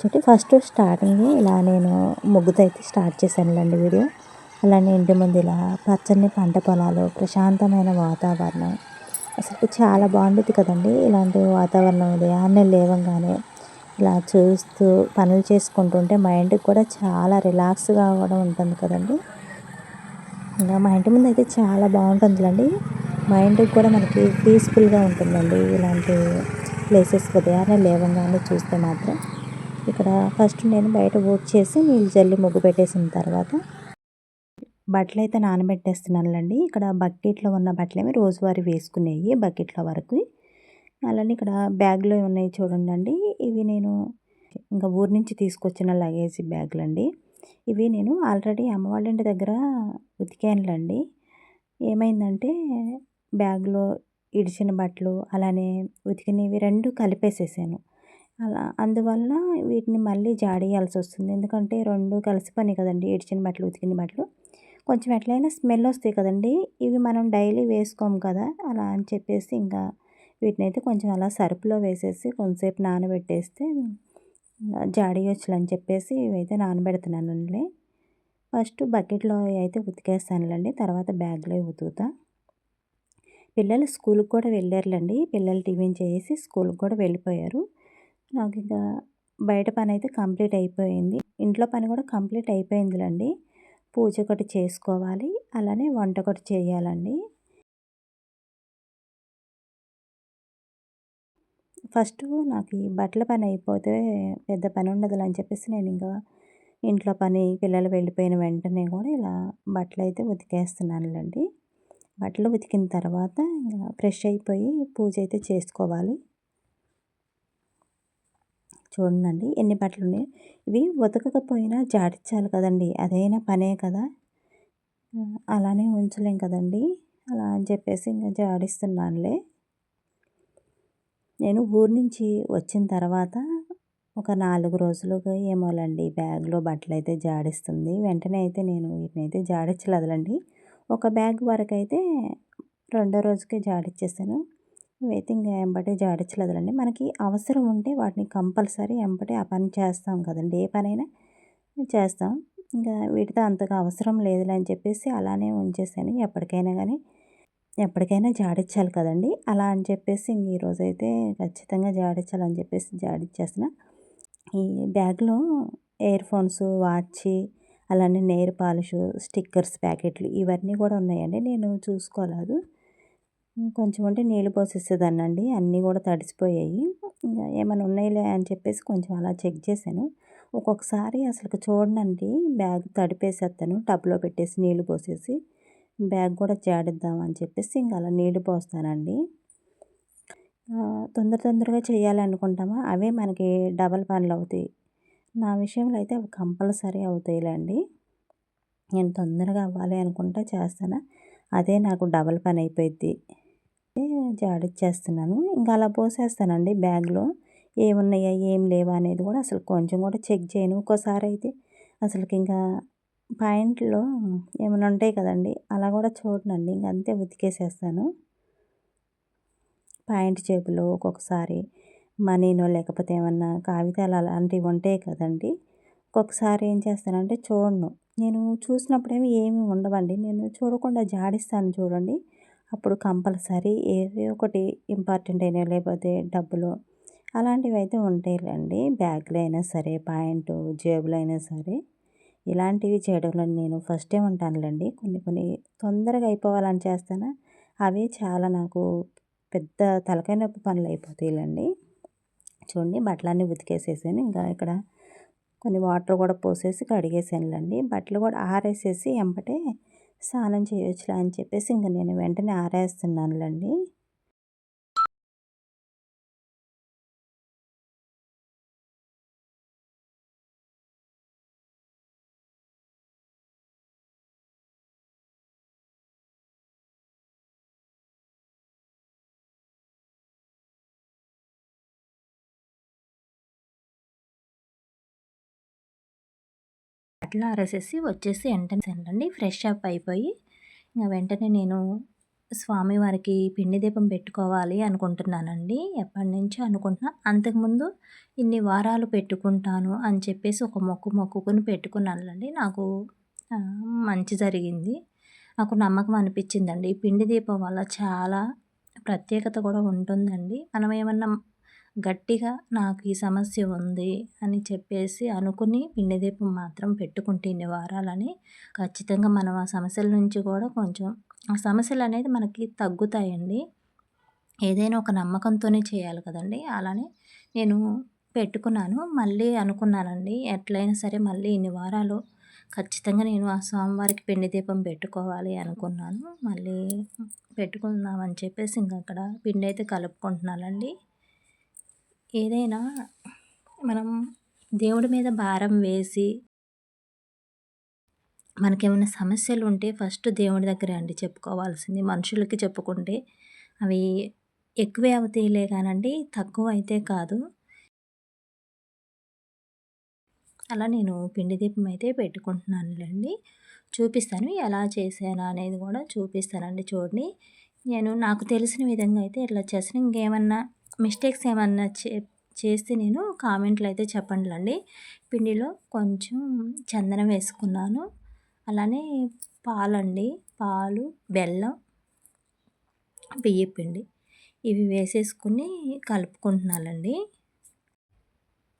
చూడండి first starting ఇలా నేను ముగ్గుతో అయితే స్టార్ట్ చేశానులేండి వీడియో. అలానే ఇంటి ముందు ఇలా పచ్చని పంట పొలాలు ప్రశాంతమైన వాతావరణం. అసలు చాలా బాగుంటుంది కదండి ఇలాంటి వాతావరణం ఉదయాన్నే లేవంగానే ఇలా చూస్తూ పనులు చేసుకుంటుంటే మైండ్కి కూడా చాలా రిలాక్స్గా కూడా ఉంటుంది కదండి. ఇంకా మా ఇంటి ముందు అయితే చాలా బాగుంటుందిలండి. మైండ్కి కూడా మనకి పీస్ఫుల్గా ఉంటుందండి ఇలాంటి ప్లేసెస్ ఉదయాన్నే లేవంగానే చూస్తే మాత్రం. ఇక్కడ ఫస్ట్ నేను బయట వర్క్ చేసి నీళ్ళు జల్లి ముగ్గు పెట్టేసిన తర్వాత బట్టలు అయితే నానబెట్టేస్తున్నానులేండి. ఇక్కడ బకెట్లో ఉన్న బట్టలేమి రోజువారీ వేసుకునేవి బకెట్ల వరకు. అలానే ఇక్కడ బ్యాగ్లో ఉన్నాయి చూడండి ఇవి నేను ఇంకా ఊరి నుంచి తీసుకొచ్చిన లగేజ్ బ్యాగ్లు అండి ఇవి నేను ఆల్రెడీ అమ్మవాళ్ళ ఇంటి దగ్గర ఉతికానులేండి. ఏమైందంటే బ్యాగ్లో ఇడిచిన బట్టలు అలానే ఉతికినవి రెండు కలిపేసేసాను. అలా. అందువల్ల వీటిని మళ్ళీ జాడేయాల్సి వస్తుంది. ఎందుకంటే రెండు కలిసి పని కదండి. ఇడిచిన బట్టలు ఉతికిన బట్టలు. కొంచెం ఎట్లయినా స్మెల్ వస్తాయి కదండి. ఇవి మనం డైలీ వేసుకోము కదా. అలా అని చెప్పేసి ఇంకా వీటిని అయితే కొంచెం అలా సరుపులో వేసేసి కొంతసేపు నానబెట్టేస్తే జాడేయచ్చు అని చెప్పేసి ఇవైతే నానబెడుతున్నానండి ఫస్ట్ బకెట్లో అయితే ఉతికేస్తానులేండి. తర్వాత బ్యాగ్లో ఉతుకుతా. పిల్లలు స్కూల్కి కూడా వెళ్ళారులేండి. పిల్లలు టిఫిన్ చేసి స్కూల్కి కూడా వెళ్ళిపోయారు. నాకు ఇంకా బయట పని అయితే కంప్లీట్ అయిపోయింది. ఇంట్లో పని కూడా కంప్లీట్ అయిపోయిందిలండి. పూజ ఒకటి చేసుకోవాలి. అలానే వంట ఒకటి చేయాలండి. ఫస్ట్ నాకు ఈ బట్టల పని అయిపోతే పెద్ద పని ఉండదు అని చెప్పేసి నేను ఇంకా ఇంట్లో పని పిల్లలు వెళ్ళిపోయిన వెంటనే కూడా ఇలా బట్టలు అయితే ఉతికేస్తున్నానులండి. బట్టలు ఉతికిన తర్వాత ఇంకా ఫ్రెష్ అయిపోయి పూజ అయితే చేసుకోవాలి. చూడండి ఎన్ని బట్టలు ఉన్నాయి ఇవి ఉతకకపోయినా జాడించాలి కదండి అదైనా పనే కదా. అలానే ఉంచలేం కదండి. అలా అని చెప్పేసి ఇంకా జాడిస్తున్నానులే. నేను ఊరి నుంచి వచ్చిన తర్వాత ఒక నాలుగు రోజులుగా ఏమోలండి బ్యాగ్లో బట్టలు అయితే జాడిస్తుంది. వెంటనే అయితే నేను వీటిని అయితే జాడించలేదులండి ఒక బ్యాగ్ వరకు అయితే రెండో రోజుకే జాడిచ్చేసాను. ఇవైతే ఇంకా ఎంబటే జాడించలేదులండి మనకి అవసరం ఉంటే వాటిని కంపల్సరీ ఎంబటే ఆ పని చేస్తాం కదండి. ఏ పనైనా చేస్తాం. ఇంకా వీటితో అంతగా అవసరం లేదులే అని చెప్పేసి అలానే ఉంచేసాను ఎప్పటికైనా కానీ ఎప్పటికైనా జాడించాలి కదండి. అలా అని చెప్పేసి ఇంక ఈరోజు అయితే ఖచ్చితంగా జాడించాలని చెప్పేసి జాడిచ్చేసిన. ఈ బ్యాగ్లో ఇయర్ ఫోన్స్ వాచ్ అలానే నెయిర్ పాలిష్ స్టిక్కర్స్ ప్యాకెట్లు ఇవన్నీ కూడా ఉన్నాయండి. నేను చూసుకోలేదు. కొంచెం ఉంటే నీళ్ళు పోసేసేదాన్నండి. అన్నీ కూడా తడిసిపోయాయి. ఏమైనా ఉన్నాయిలే అని చెప్పేసి కొంచెం అలా చెక్ చేశాను. ఒక్కొక్కసారి అసలు చూడనండి బ్యాగ్ తడిపేసేస్తాను టబ్లో పెట్టేసి నీళ్ళు పోసేసి బ్యాగ్ కూడా జాడిద్దాం అని చెప్పేసి ఇంకా అలా నీళ్ళు పోస్తానండి. తొందర తొందరగా చేయాలనుకుంటామా? అవే మనకి డబల్ పనులు అవుతాయి. నా విషయంలో అయితే అవి కంపల్సరీ అవుతాయిలేండి. నేను తొందరగా అవ్వాలి అనుకుంటా చేస్తాను. అదే నాకు డబల్ పని అయిపోయింది జాడిచ్చేస్తున్నాను ఇంకా అలా పోసేస్తానండి బ్యాగ్లో. ఏమున్నాయా? ఏం లేవా? అనేది కూడా అసలు కొంచెం కూడా చెక్ చేయను ఒక్కోసారి అయితే. అసలుకి ఇంకా పాయింట్లో ఏమైనా ఉంటాయి కదండి? అలా కూడా చూడనండి. ఇంక అంతే ఉతికేసేస్తాను. పాయింట్ జేబులో ఒక్కొక్కసారి మనీనో లేకపోతే ఏమన్నా కాగితాలు అలాంటివి ఉంటాయి కదండి? ఒక్కొక్కసారి ఏం చేస్తానంటే చూడను. నేను చూసినప్పుడేమో ఏమి ఉండవండి. నేను చూడకుండా జాడిస్తాను చూడండి. అప్పుడు కంపల్సరీ ఏదో ఒకటి ఇంపార్టెంట్ అయినా లేకపోతే డబ్బులు అలాంటివి అయితే ఉంటాయిలేండి. బ్యాగ్లో అయినా సరే పాయింట్ జేబులో అయినా సరే ఇలాంటివి చేయడంలో నేను ఫస్ట్ టైం ఉంటానులేండి. కొన్ని కొన్ని తొందరగా అయిపోవాలని చేస్తాను అవి చాలా నాకు పెద్ద తలకాయ నొప్పి పనులు అయిపోతాయిలేండి. చూడండి బట్టలన్నీ ఉతికేసేసాను. ఇంకా ఇక్కడ కొన్ని వాటర్ కూడా పోసేసి కడిగేసానులేండి. బట్టలు కూడా ఆరేసేసి ఎంబటే స్నానం చేయొచ్చులే అని చెప్పేసి ఇంక నేను వెంటనే ఆరేస్తున్నానులేండి. అట్లా ఆరేసేసి వచ్చేసి వెంటనే ఫ్రెష్ అప్ అయిపోయి ఇంకా వెంటనే నేను స్వామివారికి పిండి దీపం పెట్టుకోవాలి అనుకుంటున్నానండి. ఎప్పటి నుంచో అనుకుంటున్నా. అంతకుముందు ఇన్ని వారాలు పెట్టుకుంటాను అని చెప్పేసి ఒక మొక్కు మొక్కుకుని పెట్టుకున్నానండి నాకు మంచి జరిగింది. నాకు నమ్మకం అనిపించిందండి. పిండి దీపం వల్ల చాలా ప్రత్యేకత కూడా ఉంటుందండి. మనం ఏమన్నా గట్టిగా నాకు ఈ సమస్య ఉంది అని చెప్పేసి అనుకుని పిండి దీపం మాత్రం పెట్టుకుంటే ఇన్ని వారాలని ఖచ్చితంగా మనం ఆ సమస్యల నుంచి కూడా కొంచెం ఆ సమస్యలు అనేది మనకి తగ్గుతాయండి. ఏదైనా ఒక నమ్మకంతోనే చేయాలి కదండి. అలానే నేను పెట్టుకున్నాను మళ్ళీ అనుకున్నానండి. ఎట్లయినా సరే మళ్ళీ ఇన్ని వారాలు ఖచ్చితంగా నేను ఆ స్వామివారికి పిండి దీపం పెట్టుకోవాలి అనుకున్నాను. మళ్ళీ పెట్టుకుందామని చెప్పేసి ఇంకా అక్కడ పిండి అయితే కలుపుకుంటున్నానండి. ఏదైనా మనం దేవుడి మీద భారం వేసి మనకేమైనా సమస్యలు ఉంటే ఫస్ట్ దేవుడి దగ్గరే అండి చెప్పుకోవాల్సింది. మనుషులకి చెప్పుకుంటే అవి ఎక్కువే అవుతాయిలే కానండి తక్కువ అయితే కాదు. అలా నేను పిండి దీపం అయితే పెట్టుకుంటున్నానులేండి. చూపిస్తాను ఎలా చేశాను అనేది కూడా చూపిస్తానండి చూడండి. నేను నాకు తెలిసిన విధంగా అయితే ఇట్లా చేసిన ఇంకేమన్నా మిస్టేక్స్ ఏమన్నా చే చేస్తే నేను కామెంట్లు అయితే చెప్పండిలండి పిండిలో కొంచెం చందనం వేసుకున్నాను. అలానే పాలండి. పాలు బెల్లం బియ్యపిండి. ఇవి వేసేసుకుని కలుపుకుంటున్నానండి.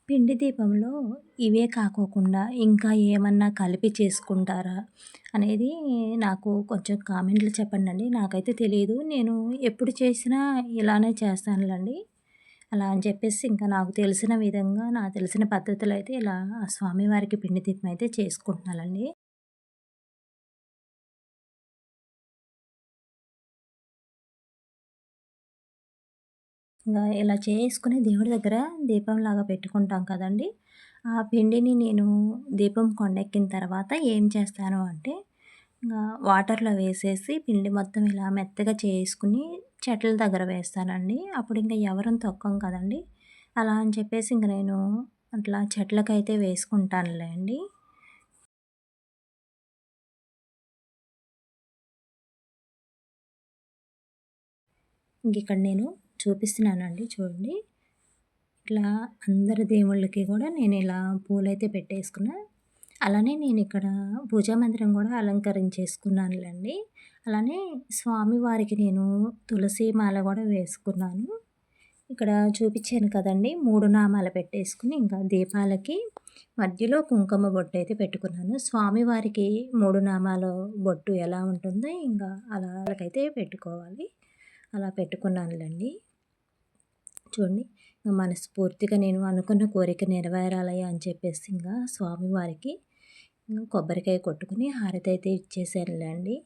పిండి దీపంలో ఇవే కాకోకుండా ఇంకా ఏమన్నా కలిపి చేసుకుంటారా అనేది నాకు కొంచెం కామెంట్లు చెప్పండి అండి నాకైతే తెలియదు నేను ఎప్పుడు చేసినా ఇలానే చేస్తానులండి. అలా అని చెప్పేసి ఇంకా నాకు తెలిసిన విధంగా నాకు తెలిసిన పద్ధతులు అయితే ఇలా స్వామివారికి పిండి దీపం అయితే చేసుకుంటున్నానండి. ఇంకా ఇలా చేసుకుని దేవుడి దగ్గర దీపంలాగా పెట్టుకుంటాం కదండి. ఆ పిండిని నేను దీపం కొండెక్కిన తర్వాత ఏం చేస్తాను అంటే ఇంకా వాటర్లో వేసేసి పిండి మొత్తం ఇలా మెత్తగా చేసుకుని చెట్ల దగ్గర వేస్తానండి. అప్పుడు ఇంకా ఎవరం తొక్కం కదండి. అలా అని చెప్పేసి ఇంక నేను అట్లా చెట్లకైతే వేసుకుంటానులే అండి ఇంక ఇక్కడ నేను చూపిస్తున్నానండి చూడండి. ఇట్లా అందరి దేవుళ్ళకి కూడా నేను ఇలా పూలైతే పెట్టేసుకున్నా. అలానే నేను ఇక్కడ పూజా మందిరం కూడా అలంకరించేసుకున్నానులేండి. అలానే స్వామివారికి నేను తులసి మాల కూడా వేసుకున్నాను. ఇక్కడ చూపించాను కదండి మూడు నామాలు పెట్టేసుకుని ఇంకా దీపాలకి మధ్యలో కుంకుమ బొట్టు అయితే పెట్టుకున్నాను. స్వామివారికి మూడు నామాల బొట్టు ఎలా ఉంటుందో ఇంకా అలాగైతే పెట్టుకోవాలి. అలా పెట్టుకున్నానులేండి. చూడండి. మనస్ఫూర్తిగా నేను అనుకున్న కోరిక నెరవేరాలి అని చెప్పేసి ఇంకా స్వామివారికి కొబ్బరికాయ కొట్టుకుని హారతి అయితే ఇచ్చేసానులేండి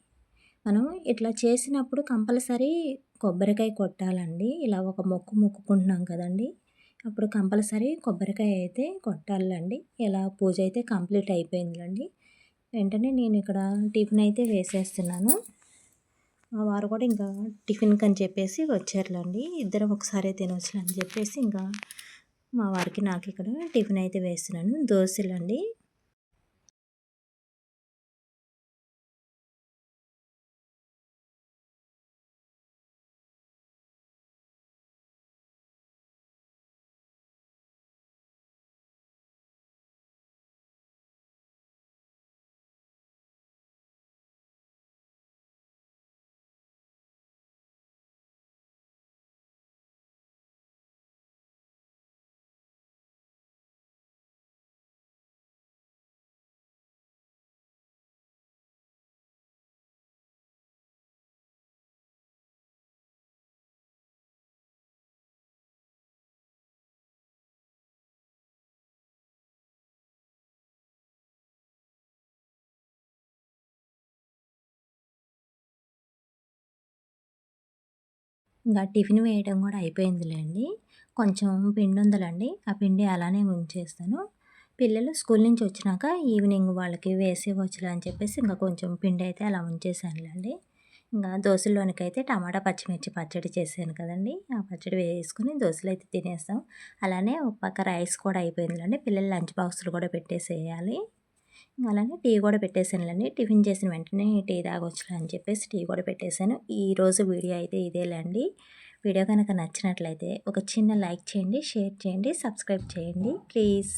మనం ఇట్లా చేసినప్పుడు కంపల్సరీ కొబ్బరికాయ కొట్టాలండి. ఇలా ఒక మొక్కు మొక్కుకుంటున్నాం కదండి. అప్పుడు కంపల్సరీ కొబ్బరికాయ అయితే కొట్టాలండి. ఇలా పూజ అయితే కంప్లీట్ అయిపోయిందండి వెంటనే నేను ఇక్కడ టిఫిన్ అయితే వేసేస్తున్నాను. వారు కూడా ఇంకా టిఫిన్కి అని చెప్పేసి వచ్చారులేండి. ఇద్దరం ఒకసారి తినవచ్చు అని చెప్పేసి ఇంకా మా వారికి నాకు ఇక్కడ టిఫిన్ అయితే వేస్తున్నాను. దోశలండి. ఇంకా టిఫిన్ వేయడం కూడా అయిపోయిందిలేండి. కొంచెం పిండి ఉందలండి ఆ పిండి అలానే ఉంచేస్తాను. పిల్లలు స్కూల్ నుంచి వచ్చినాక ఈవినింగ్ వాళ్ళకి వేసేవచ్చులే అని చెప్పేసి ఇంకా కొంచెం పిండి అయితే అలా ఉంచేసానులేండి. ఇంకా దోశలోనికైతే టమాటా పచ్చిమిర్చి పచ్చడి చేశాను కదండి. ఆ పచ్చడి వేసుకుని దోశలు అయితే తినేస్తాం. అలానే ఒక పక్క రైస్ కూడా అయిపోయిందిలేండి. పిల్లలు లంచ్ బాక్సులు కూడా పెట్టేసేయాలి. అలానే టీ కూడా పెట్టేసానులేండి టిఫిన్ చేసిన వెంటనే టీ తాగొచ్చులే అని చెప్పేసి టీ కూడా పెట్టేశాను. ఈరోజు వీడియో అయితే ఇదేలేండి. వీడియో కనుక నచ్చినట్లయితే ఒక చిన్న లైక్ చేయండి షేర్ చేయండి సబ్స్క్రైబ్ చేయండి. ప్లీజ్.